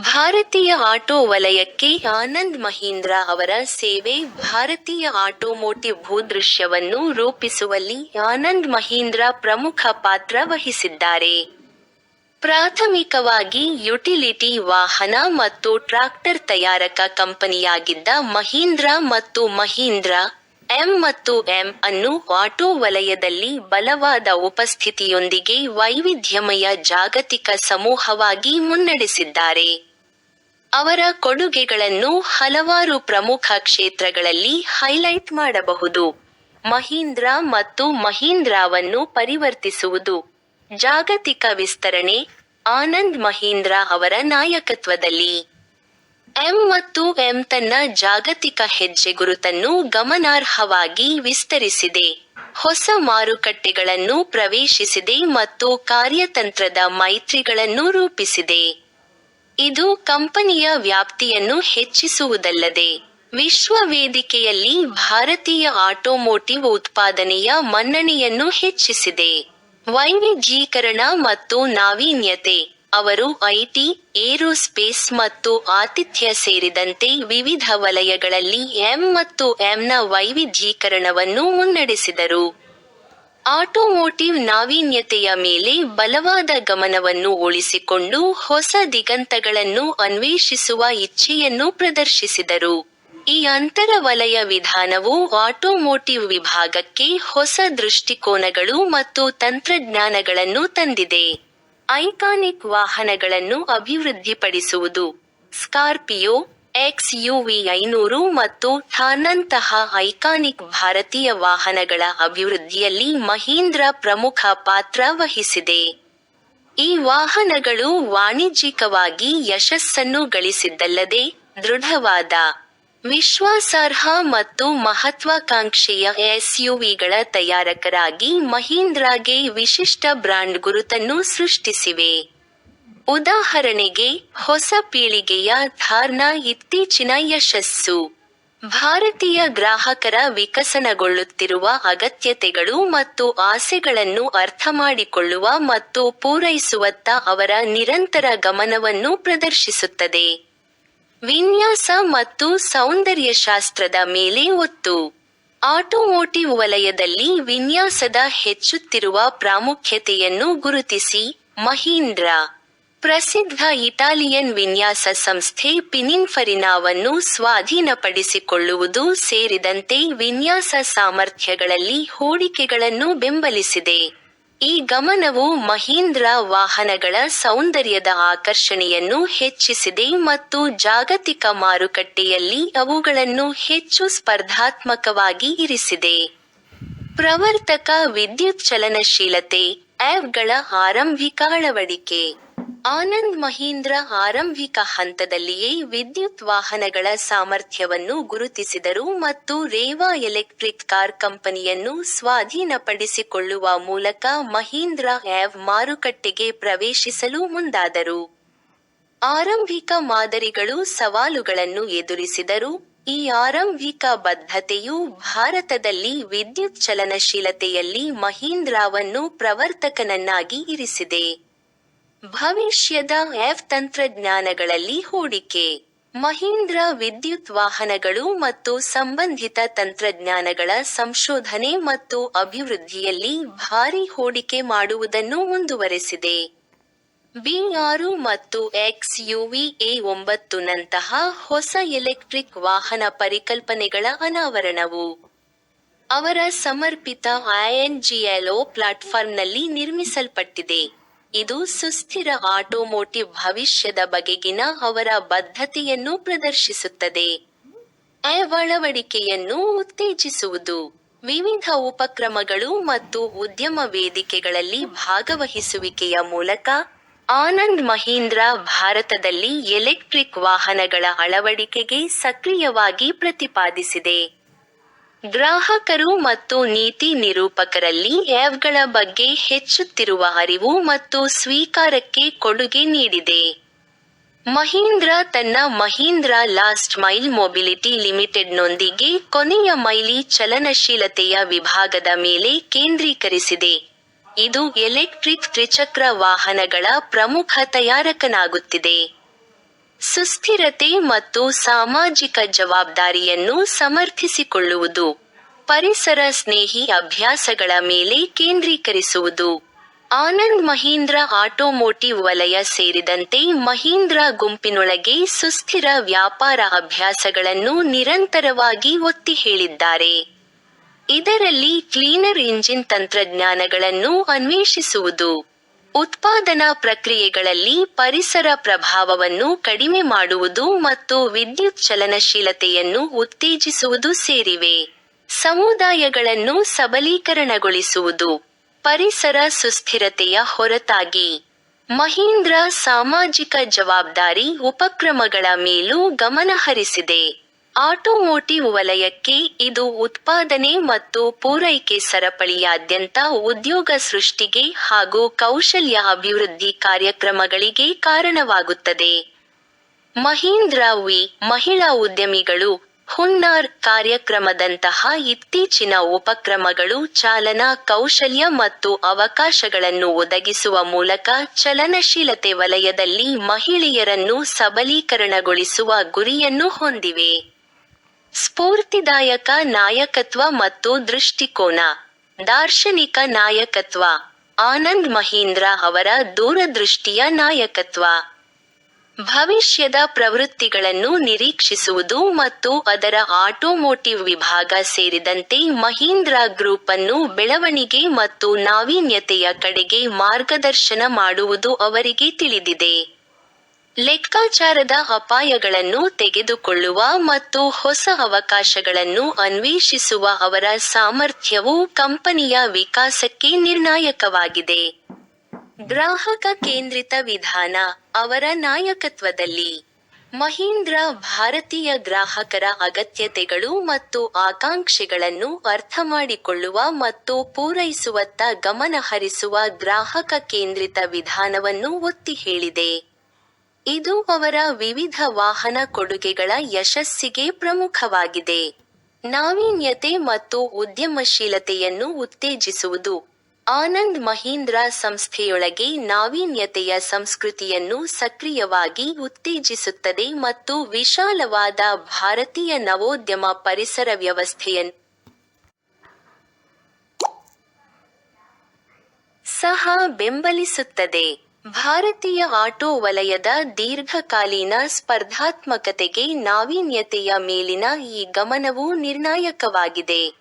ಭಾರತೀಯ ಆಟೋ ವಲಯಕ್ಕೆ ಆನಂದ್ ಮಹೀಂದ್ರ ಅವರ ಸೇವೆ ಭಾರತೀಯ ಆಟೋಮೋಟಿವ್ ಭೂದೃಶ್ಯವನ್ನು ರೂಪಿಸುವಲ್ಲಿ ಆನಂದ್ ಮಹೀಂದ್ರ ಪ್ರಮುಖ ಪಾತ್ರ ವಹಿಸಿದ್ದಾರೆ. ಪ್ರಾಥಮಿಕವಾಗಿ ಯುಟಿಲಿಟಿ ವಾಹನ ಮತ್ತು ಟ್ರಾಕ್ಟರ್ ತಯಾರಕ ಕಂಪನಿಯಾಗಿದ್ದ ಮಹೀಂದ್ರ ಮತ್ತು ಮಹೀಂದ್ರ ಎಂ ಮತ್ತು ಎಂ ಅನ್ನು ಆಟೋ ವಲಯದಲ್ಲಿ ಬಲವಾದ ಉಪಸ್ಥಿತಿಯೊಂದಿಗೆ ವೈವಿಧ್ಯಮಯ ಜಾಗತಿಕ ಸಮೂಹವಾಗಿ ಮುನ್ನಡೆಸಿದ್ದಾರೆ. ಅವರ ಕೊಡುಗೆಗಳನ್ನು ಹಲವಾರು ಪ್ರಮುಖ ಕ್ಷೇತ್ರಗಳಲ್ಲಿ ಹೈಲೈಟ್ ಮಾಡಬಹುದು. ಮಹೀಂದ್ರ ಮತ್ತು ಮಹೀಂದ್ರಾವನ್ನು ಪರಿವರ್ತಿಸುವುದು. ಜಾಗತಿಕ ವಿಸ್ತರಣೆ, ಆನಂದ್ ಮಹೀಂದ್ರ ಅವರ ನಾಯಕತ್ವದಲ್ಲಿ. ಎಂ ಮತ್ತು ಎಂ ತನ್ನ ಜಾಗತಿಕ ಹೆಜ್ಜೆಗುರುತನ್ನು ಗಮನಾರ್ಹವಾಗಿ ವಿಸ್ತರಿಸಿದೆ. ಹೊಸ ಮಾರುಕಟ್ಟೆಗಳನ್ನು ಪ್ರವೇಶಿಸಿದೆ ಮತ್ತು ಕಾರ್ಯತಂತ್ರದ ಮೈತ್ರಿಗಳನ್ನು ರೂಪಿಸಿದೆ. ಇದು ಕಂಪನಿಯ ವ್ಯಾಪ್ತಿಯನ್ನು ಹೆಚ್ಚಿಸುವುದಲ್ಲದೆ ವಿಶ್ವ ವೇದಿಕೆಯಲ್ಲಿ ಭಾರತೀಯ ಆಟೋಮೋಟಿವ್ ಉತ್ಪಾದನೆಯ ಮನ್ನಣೆಯನ್ನು ಹೆಚ್ಚಿಸಿದೆ. ವೈವಿಧ್ಯೀಕರಣ ಮತ್ತು ನಾವೀನ್ಯತೆ, ಅವರು ಐಟಿ, ಏರೋಸ್ಪೇಸ್ ಮತ್ತು ಆತಿಥ್ಯ ಸೇರಿದಂತೆ ವಿವಿಧ ವಲಯಗಳಲ್ಲಿ ಎಂ ಮತ್ತು ಎಂನ ವೈವಿಧ್ಯೀಕರಣವನ್ನು ಮುನ್ನಡೆಸಿದರು. ಆಟೋಮೋಟಿವ್ ನಾವೀನ್ಯತೆಯ ಮೇಲೆ ಬಲವಾದ ಗಮನವನ್ನು ಉಳಿಸಿಕೊಂಡು ಹೊಸ ದಿಗಂತಗಳನ್ನು ಅನ್ವೇಷಿಸುವ ಇಚ್ಛೆಯನ್ನು ಪ್ರದರ್ಶಿಸಿದರು. ಈ ಅಂತರ ವಲಯ ವಿಧಾನವು ಆಟೋಮೋಟಿವ್ ವಿಭಾಗಕ್ಕೆ ಹೊಸ ದೃಷ್ಟಿಕೋನಗಳು ಮತ್ತು ತಂತ್ರಜ್ಞಾನಗಳನ್ನು ತಂದಿದೆ. ಐಕಾನಿಕ್ ವಾಹನಗಳನ್ನು ಅಭಿವೃದ್ಧಿಪಡಿಸುವುದು. ಸ್ಕಾರ್ಪಿಯೋ ಎಕ್ಸ್ ಯುವಿ ಐನೂರು ಮತ್ತು ಥಾನಂತಹ ಐಕಾನಿಕ್ ಭಾರತೀಯ ವಾಹನಗಳ ಅಭಿವೃದ್ಧಿಯಲ್ಲಿ ಮಹೀಂದ್ರ ಪ್ರಮುಖ ಪಾತ್ರ ವಹಿಸಿದೆ. ಈ ವಾಹನಗಳು ವಾಣಿಜ್ಯಿಕವಾಗಿ ಯಶಸ್ಸನ್ನು ಗಳಿಸಿದ್ದಲ್ಲದೆ ದೃಢವಾದ, ವಿಶ್ವಾಸಾರ್ಹ ಮತ್ತು ಮಹತ್ವಾಕಾಂಕ್ಷೆಯ ಎಸ್ಯುವಿಗಳ ತಯಾರಕರಾಗಿ ಮಹೀಂದ್ರಾಗೆ ವಿಶಿಷ್ಟ ಬ್ರಾಂಡ್ ಗುರುತನ್ನು ಸೃಷ್ಟಿಸಿವೆ. ಉದಾಹರಣೆಗೆ, ಹೊಸ ಪೀಳಿಗೆಯ ಧಾರ್ನ ಇತ್ತೀಚಿನ ಯಶಸ್ಸು. ಭಾರತೀಯ ಗ್ರಾಹಕರ ವಿಕಸನಗೊಳ್ಳುತ್ತಿರುವ ಅಗತ್ಯತೆಗಳು ಮತ್ತು ಆಸೆಗಳನ್ನು ಅರ್ಥಮಾಡಿಕೊಳ್ಳುವ ಮತ್ತು ಪೂರೈಸುವತ್ತ ಅವರ ನಿರಂತರ ಗಮನವನ್ನು ಪ್ರದರ್ಶಿಸುತ್ತದೆ. ವಿನ್ಯಾಸ ಮತ್ತು ಸೌಂದರ್ಯಶಾಸ್ತ್ರದ ಮೇಲೆ ಒತ್ತು. ಆಟೋಮೋಟಿವ್ ವಲಯದಲ್ಲಿ ವಿನ್ಯಾಸದ ಹೆಚ್ಚುತ್ತಿರುವ ಪ್ರಾಮುಖ್ಯತೆಯನ್ನು ಗುರುತಿಸಿ, ಮಹೀಂದ್ರ. ಪ್ರಸಿದ್ಧ ಇಟಾಲಿಯನ್ ವಿನ್ಯಾಸ ಸಂಸ್ಥೆ ಪಿನಿನ್ಫರಿನಾವನ್ನು ಸ್ವಾಧೀನಪಡಿಸಿಕೊಳ್ಳುವುದು ಸೇರಿದಂತೆ ವಿನ್ಯಾಸ ಸಾಮರ್ಥ್ಯಗಳಲ್ಲಿ ಹೂಡಿಕೆಗಳನ್ನು ಬೆಂಬಲಿಸಿದೆ. ಈ ಗಮನವು ಮಹೀಂದ್ರ ವಾಹನಗಳ ಸೌಂದರ್ಯದ ಆಕರ್ಷಣೆಯನ್ನು ಹೆಚ್ಚಿಸಿದೆ ಮತ್ತು ಜಾಗತಿಕ ಮಾರುಕಟ್ಟೆಯಲ್ಲಿ ಅವುಗಳನ್ನು ಹೆಚ್ಚು ಸ್ಪರ್ಧಾತ್ಮಕವಾಗಿ ಇರಿಸಿದೆ. ಪ್ರವರ್ತಕ ವಿದ್ಯುತ್ ಚಲನಶೀಲತೆ ಆ್ಯಪ್ಗಳ ಆರಂಭಿಕ ಅಳವಡಿಕೆ. ಆನಂದ್ ಮಹೀಂದ್ರ ಆರಂಭಿಕ ಹಂತದಲ್ಲಿಯೇ ವಿದ್ಯುತ್ ವಾಹನಗಳ ಸಾಮರ್ಥ್ಯವನ್ನು ಗುರುತಿಸಿದರು ಮತ್ತು ರೇವಾ ಎಲೆಕ್ಟ್ರಿಕ್ ಕಾರ್ ಕಂಪನಿಯನ್ನು ಸ್ವಾಧೀನಪಡಿಸಿಕೊಳ್ಳುವ ಮೂಲಕ ಮಹೀಂದ್ರ ಆ್ಯವ್ ಮಾರುಕಟ್ಟೆಗೆ ಪ್ರವೇಶಿಸಲು ಮುಂದಾದರು. ಆರಂಭಿಕ ಮಾದರಿಗಳು ಸವಾಲುಗಳನ್ನು ಎದುರಿಸಿದರು. ಈ ಆರಂಭಿಕ ಬದ್ಧತೆಯು ಭಾರತದಲ್ಲಿ ವಿದ್ಯುತ್ ಚಲನಶೀಲತೆಯಲ್ಲಿ ಮಹೀಂದ್ರಾವನ್ನು ಪ್ರವರ್ತಕನನ್ನಾಗಿ ಇರಿಸಿದೆ. ಭವಿಷ್ಯದ ಎಫ್ ತಂತ್ರಜ್ಞಾನಗಳಲ್ಲಿ ಹೂಡಿಕೆ. ಮಹೀಂದ್ರ ವಿದ್ಯುತ್ ವಾಹನಗಳು ಮತ್ತು ಸಂಬಂಧಿತ ತಂತ್ರಜ್ಞಾನಗಳ ಸಂಶೋಧನೆ ಮತ್ತು ಅಭಿವೃದ್ಧಿಯಲ್ಲಿ ಭಾರಿ ಹೂಡಿಕೆ ಮಾಡುವುದನ್ನು ಮುಂದುವರೆಸಿದೆ. ಬಿ ಆರು ಮತ್ತು ಎಕ್ಸ್ ಯುವಿ ಎ ಒಂಬತ್ತು ನಂತಹ ಹೊಸ ಎಲೆಕ್ಟ್ರಿಕ್ ವಾಹನ ಪರಿಕಲ್ಪನೆಗಳ ಅನಾವರಣವು. ಅವರ ಸಮರ್ಪಿತ ಐಎನ್ಜಿಎಲ್ಒ ಪ್ಲಾಟ್ಫಾರ್ಮ್ನಲ್ಲಿ ನಿರ್ಮಿಸಲ್ಪಟ್ಟಿದೆ. ಇದು ಸುಸ್ಥಿರ ಆಟೋಮೋಟಿವ್ ಭವಿಷ್ಯದ ಬಗೆಗಿನ ಅವರ ಬದ್ಧತೆಯನ್ನು ಪ್ರದರ್ಶಿಸುತ್ತದೆ. ಅಳವಡಿಕೆಯನ್ನು ಉತ್ತೇಜಿಸುವುದು. ವಿವಿಧ ಉಪಕ್ರಮಗಳು ಮತ್ತು ಉದ್ಯಮ ವೇದಿಕೆಗಳಲ್ಲಿ ಭಾಗವಹಿಸುವಿಕೆಯ ಮೂಲಕ ಆನಂದ್ ಮಹೀಂದ್ರ ಭಾರತದಲ್ಲಿ ಎಲೆಕ್ಟ್ರಿಕ್ ವಾಹನಗಳ ಅಳವಡಿಕೆಗೆ ಸಕ್ರಿಯವಾಗಿ ಪ್ರತಿಪಾದಿಸಿದೆ. ಗ್ರಾಹಕರು ಮತ್ತು ನೀತಿ ನಿರೂಪಕರಲ್ಲಿ ಆ್ಯಪ್ಗಳ ಬಗ್ಗೆ ಹೆಚ್ಚುತ್ತಿರುವ ಅರಿವು ಮತ್ತು ಸ್ವೀಕಾರಕ್ಕೆ ಕೊಡುಗೆ ನೀಡಿದೆ. ಮಹೀಂದ್ರ ತನ್ನ ಮಹೀಂದ್ರ ಲಾಸ್ಟ್ ಮೈಲ್ ಮೊಬಿಲಿಟಿ ಲಿಮಿಟೆಡ್ನೊಂದಿಗೆ ಕೊನೆಯ ಮೈಲಿ ಚಲನಶೀಲತೆಯ ವಿಭಾಗದ ಮೇಲೆ ಕೇಂದ್ರೀಕರಿಸಿದೆ. ಇದು ಎಲೆಕ್ಟ್ರಿಕ್ ತ್ರಿಚಕ್ರ ವಾಹನಗಳ ಪ್ರಮುಖ ತಯಾರಕನಾಗುತ್ತಿದೆ. ಸುಸ್ಥಿರತೆ ಮತ್ತು ಸಾಮಾಜಿಕ ಜವಾಬ್ದಾರಿಯನ್ನು ಸಮರ್ಥಿಸಿಕೊಳ್ಳುವುದು. ಪರಿಸರ ಸ್ನೇಹಿ ಅಭ್ಯಾಸಗಳ ಮೇಲೆ ಕೇಂದ್ರೀಕರಿಸುವುದು. ಆನಂದ್ ಮಹೀಂದ್ರ ಆಟೋಮೋಟಿವ್ ವಲಯ ಸೇರಿದಂತೆ ಮಹೀಂದ್ರ ಗುಂಪಿನೊಳಗೆ ಸುಸ್ಥಿರ ವ್ಯಾಪಾರ ಅಭ್ಯಾಸಗಳನ್ನು ನಿರಂತರವಾಗಿ ಒತ್ತಿ ಹೇಳಿದ್ದಾರೆ. ಇದರಲ್ಲಿ ಕ್ಲೀನರ್ ಇಂಜಿನ್ ತಂತ್ರಜ್ಞಾನಗಳನ್ನು ಅನ್ವೇಷಿಸುವುದು. ಉತ್ಪಾದನಾ ಪ್ರಕ್ರಿಯೆಗಳಲ್ಲಿ ಪರಿಸರ ಪ್ರಭಾವವನ್ನು ಕಡಿಮೆ ಮಾಡುವುದು ಮತ್ತು ವಿದ್ಯುತ್ ಚಲನಶೀಲತೆಯನ್ನು ಉತ್ತೇಜಿಸುವುದು ಸೇರಿವೆ. ಸಮುದಾಯಗಳನ್ನು ಸಬಲೀಕರಣಗೊಳಿಸುವುದು. ಪರಿಸರ ಸುಸ್ಥಿರತೆಯ ಹೊರತಾಗಿ. ಮಹೀಂದ್ರ ಸಾಮಾಜಿಕ ಜವಾಬ್ದಾರಿ ಉಪಕ್ರಮಗಳ ಮೇಲೂ ಗಮನಹರಿಸಿದೆ. ಆಟೋಮೋಟಿವ್ ವಲಯಕ್ಕೆ ಇದು ಉತ್ಪಾದನೆ ಮತ್ತು ಪೂರೈಕೆ ಸರಪಳಿಯಾದ್ಯಂತ ಉದ್ಯೋಗ ಸೃಷ್ಟಿಗೆ ಹಾಗೂ ಕೌಶಲ್ಯ ಅಭಿವೃದ್ಧಿ ಕಾರ್ಯಕ್ರಮಗಳಿಗೆ ಕಾರಣವಾಗುತ್ತದೆ. ಮಹೀಂದ್ರ ವಿ ಮಹಿಳಾ ಉದ್ಯಮಿಗಳು ಹುನ್ನಾರ್ ಕಾರ್ಯಕ್ರಮದಂತಹ ಇತ್ತೀಚಿನ ಉಪಕ್ರಮಗಳು ಚಾಲನಾ ಕೌಶಲ್ಯ ಮತ್ತು ಅವಕಾಶಗಳನ್ನು ಒದಗಿಸುವ ಮೂಲಕ ಚಲನಶೀಲತೆ ವಲಯದಲ್ಲಿ ಮಹಿಳೆಯರನ್ನು ಸಬಲೀಕರಣಗೊಳಿಸುವ ಗುರಿಯನ್ನು ಹೊಂದಿವೆ. ಸ್ಫೂರ್ತಿದಾಯಕ ನಾಯಕತ್ವ ಮತ್ತು ದೃಷ್ಟಿಕೋನ. ದಾರ್ಶನಿಕ ನಾಯಕತ್ವ. ಆನಂದ್ ಮಹೀಂದ್ರ ಅವರ ದೂರದೃಷ್ಟಿಯ ನಾಯಕತ್ವ. ಭವಿಷ್ಯದ ಪ್ರವೃತ್ತಿಗಳನ್ನು ನಿರೀಕ್ಷಿಸುವುದು ಮತ್ತು ಅದರ ಆಟೋಮೋಟಿವ್ ವಿಭಾಗ ಸೇರಿದಂತೆ ಮಹೀಂದ್ರ ಗ್ರೂಪ್ ಅನ್ನು ಬೆಳವಣಿಗೆ ಮತ್ತು ನಾವೀನ್ಯತೆಯ ಕಡೆಗೆ ಮಾರ್ಗದರ್ಶನ ಮಾಡುವುದು ಅವರಿಗೆ ತಿಳಿದಿದೆ. ಲೆಕ್ಕಾಚಾರದ ಅಪಾಯಗಳನ್ನು ತೆಗೆದುಕೊಳ್ಳುವ ಮತ್ತು ಹೊಸ ಅವಕಾಶಗಳನ್ನು ಅನ್ವೇಷಿಸುವ ಅವರ ಸಾಮರ್ಥ್ಯವು ಕಂಪನಿಯ ವಿಕಾಸಕ್ಕೆ ನಿರ್ಣಾಯಕವಾಗಿದೆ. ಗ್ರಾಹಕ ಕೇಂದ್ರಿತ ವಿಧಾನ ಅವರ ನಾಯಕತ್ವದಲ್ಲಿ. ಮಹೀಂದ್ರ ಭಾರತೀಯ ಗ್ರಾಹಕರ ಅಗತ್ಯತೆಗಳು ಮತ್ತು ಆಕಾಂಕ್ಷೆಗಳನ್ನು ಅರ್ಥಮಾಡಿಕೊಳ್ಳುವ ಮತ್ತು ಪೂರೈಸುವತ್ತ ಗಮನಹರಿಸುವ ಗ್ರಾಹಕ ಕೇಂದ್ರಿತ ವಿಧಾನವನ್ನು ಒತ್ತಿ ಹೇಳಿದೆ. ಇದು ಅವರ ವಿವಿಧ ವಾಹನ ಕೊಡುಗೆಗಳ ಯಶಸ್ಸಿಗೆ ಪ್ರಮುಖವಾಗಿದೆ. ನಾವೀನ್ಯತೆ ಮತ್ತು ಉದ್ಯಮಶೀಲತೆಯನ್ನು ಉತ್ತೇಜಿಸುವುದು. ಆನಂದ್ ಮಹೀಂದ್ರ ಸಂಸ್ಥೆಯೊಳಗೆ ನಾವೀನ್ಯತೆಯ ಸಂಸ್ಕೃತಿಯನ್ನು ಸಕ್ರಿಯವಾಗಿ ಉತ್ತೇಜಿಸುತ್ತದೆ ಮತ್ತು ವಿಶಾಲವಾದ ಭಾರತೀಯ ನವೋದ್ಯಮ ಪರಿಸರ ವ್ಯವಸ್ಥೆಯನ್ನು ಸಹ ಬೆಂಬಲಿಸುತ್ತದೆ. ಭಾರತೀಯ ಆಟೋ ವಲಯದ ದೀರ್ಘಕಾಲೀನ ಸ್ಪರ್ಧಾತ್ಮಕತೆಗೆ ನಾವೀನ್ಯತೆಯ ಮೇಲಿನ ಈ ಗಮನವು ನಿರ್ಣಾಯಕವಾಗಿದೆ.